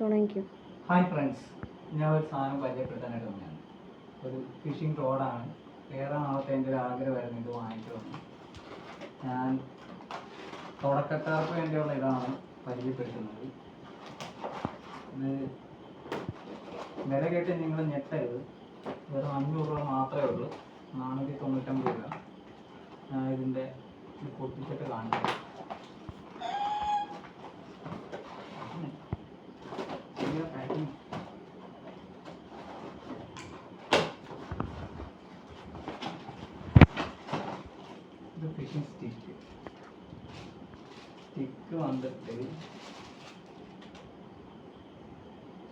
തുടങ്ങിക്കോ. Hi friends ഞാൻ ഒരു സാധനം പരിചയപ്പെടുത്താനായിട്ട് വന്നതാണ്. ഒരു ഫിഷിംഗ് റോഡാണ് വേറെ നാളത്തെ എന്റെ ഒരു ആഗ്രഹമായിരുന്നു ഇത് വാങ്ങിച്ചു വന്നു ഞാൻ തുടക്കക്കാർക്ക് വേണ്ടിയുള്ള ഇതാണ് പരിചയപ്പെടുത്തുന്നത്. വില കേട്ട് നിങ്ങൾ ഞെട്ടരുത്. വെറും അഞ്ഞൂറ് രൂപ മാത്രമേ ഉള്ളൂ. നാനൂറ്റി തൊണ്ണൂറ്റമ്പത് രൂപ. ഞാൻ ഇതിന്റെ ഇത് പൊട്ടിച്ചിട്ട് കാണിക്കാം. സ്റ്റിക്ക് വന്നിട്ട്.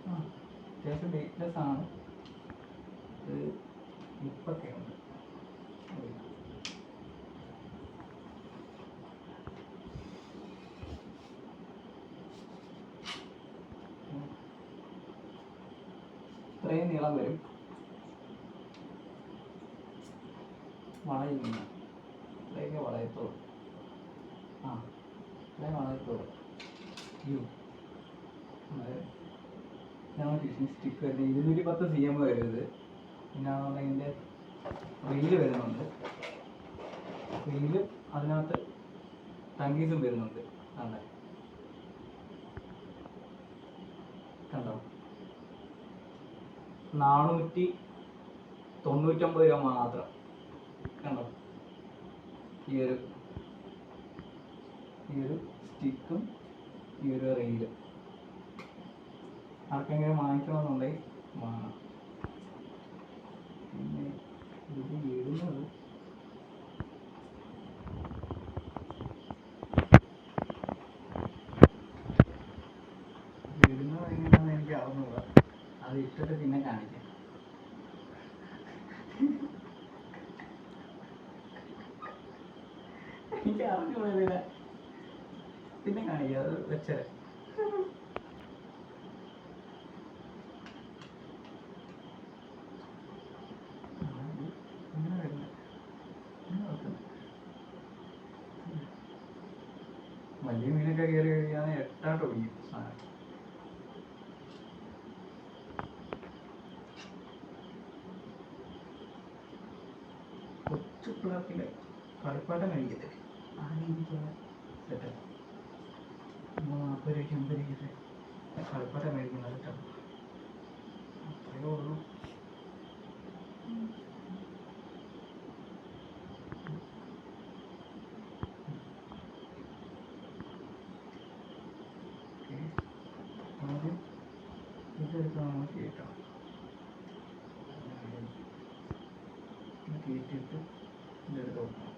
ആ അത്യാവശ്യം വെയിറ്റ്ലെസ് ആണ്. ഇത് ഇപ്പൊക്കെ ഉണ്ട്. ഇത്രയും നീളം വരും. വളയില്ല ഇത്രയൊക്കെ വളയത്തോട് ആ ഇത്രയും വളയത്തോട് യു ഇതാണ് ഫിഷിംഗ് സ്റ്റിക്ക് വരുന്നത്. ഇരുന്നൂറ്റി പത്ത് സി എം വരുന്നത്. പിന്നെ ഇതിന്റെ റീൽ വരുന്നുണ്ട്. റീൽ അതിനകത്ത് ടങ്കീസും വരുന്നുണ്ട്. അതെ. കണ്ടോ? നാനൂറ്റി തൊണ്ണൂറ്റൊമ്പത് രൂപ മാത്രം. കണ്ടോ? ഈ ഒരു ഈ ഒരു സ്റ്റിക്കും ഈ ഒരു റെയിലും ആർക്കെങ്കിലും വാങ്ങിക്കണമെന്നുണ്ടെങ്കിൽ വാങ്ങാം പിന്നെ ഇത് ഇടുന്നത് ഇടുന്നത് എങ്ങനെയാണെന്ന് എനിക്ക് അറിഞ്ഞൂടാ അത് ഇട്ടിട്ട് പിന്നെ കാണിക്കാം എനിക്ക് അറിഞ്ഞൂടാ പിന്നെ കാണിക്കാം വെച്ചേ. വലിയ മീനൊക്കെ കയറി സാധനം. കൊച്ചു പിള്ളേർക്കില്ല കളിപ്പാട്ടം കഴിക്കത്തില്ല? ആ രീതിക്കുള്ള സെറ്റപ്പ് നാൽപ്പത് രൂപയ്ക്ക് അമ്പത് രൂപയ്ക്ക് കളിപ്പാട്ടം മേടിക്കുന്ന സെറ്റപ്പ് അത്രയേ ഉള്ളൂ. ഓക്കേ. ആദ്യം ഇതെടുത്ത് വെക്കണം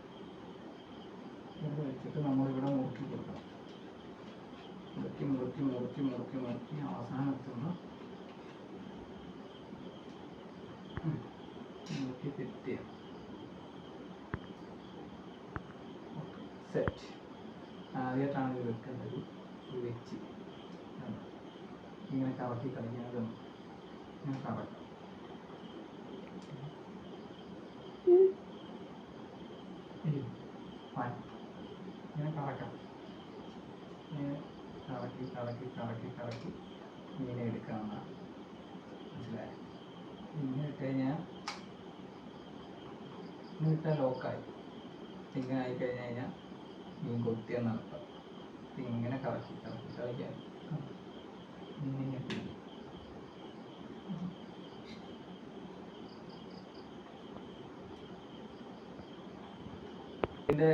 ഇത് വെച്ചിട്ട് നമ്മളിവിടെ മുറുക്കി കൊടുക്കണം മുറുക്കി മുറുക്കി മുറുക്കി മുറുക്കി മുറുക്കി അവസാനത്തുനിന്ന് മുറുക്കി തെറ്റിയ സെറ്റ് ആദ്യമായിട്ടാണ് ഇത് വെക്കുന്നത് ഇത് വെച്ച്? ഇങ്ങനെ കറക്കി കളിക്കുന്നതും ഇങ്ങനെ കറക്കാം. ഇങ്ങനെ കറക്കാം. ഇങ്ങനെ കറക്കി കറക്കി കറക്കി കറക്കി ഇങ്ങനെ എടുക്കാവുന്നതാണ് മനസ്സിലായോ? ഇങ്ങനെ ഇട്ട് കഴിഞ്ഞാൽ ഇങ്ങനെ ലോക്കായി. ഇങ്ങനെ ആയി കഴിഞ്ഞ് കഴിഞ്ഞാൽ മീൻ കൊത്തിയ നടത്താം. ഇങ്ങനെ കറക്കി കറക്കി കളിക്കാൻ ഇങ്ങനെ. ഇതിന്റെ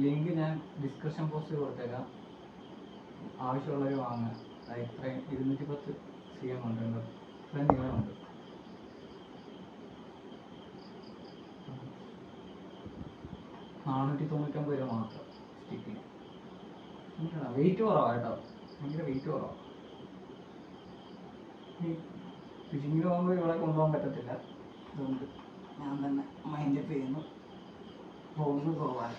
ലിങ്ക് ഞാൻ ഡിസ്ക്രിപ്ഷൻ ബോക്സിൽ കൊടുത്തേക്കാം. ആവശ്യമുള്ളവർ വാങ്ങുക. അത് ഇത്രയും ഇരുന്നൂറ്റി പത്ത് സി എം ഉണ്ട്. ഇത്രയും നീളമുണ്ട് നാനൂറ്റി തൊണ്ണൂറ്റൊമ്പത് രൂപ മാത്രം സ്റ്റിക്കിന് വെയിറ്റ് കുറവാണ് കേട്ടോ. ഭയങ്കര വെയിറ്റ് കുറവാണ് ഫിഷിങ്ങിന് പോകുമ്പോൾ ഇവിടെ കൊണ്ടുപോകാൻ പറ്റത്തില്ല. അതുകൊണ്ട് ഞാൻ തന്നെ മൈൻഡപ്പ് ചെയ്യുന്നു. പോകുന്നത് കുറവാണ്.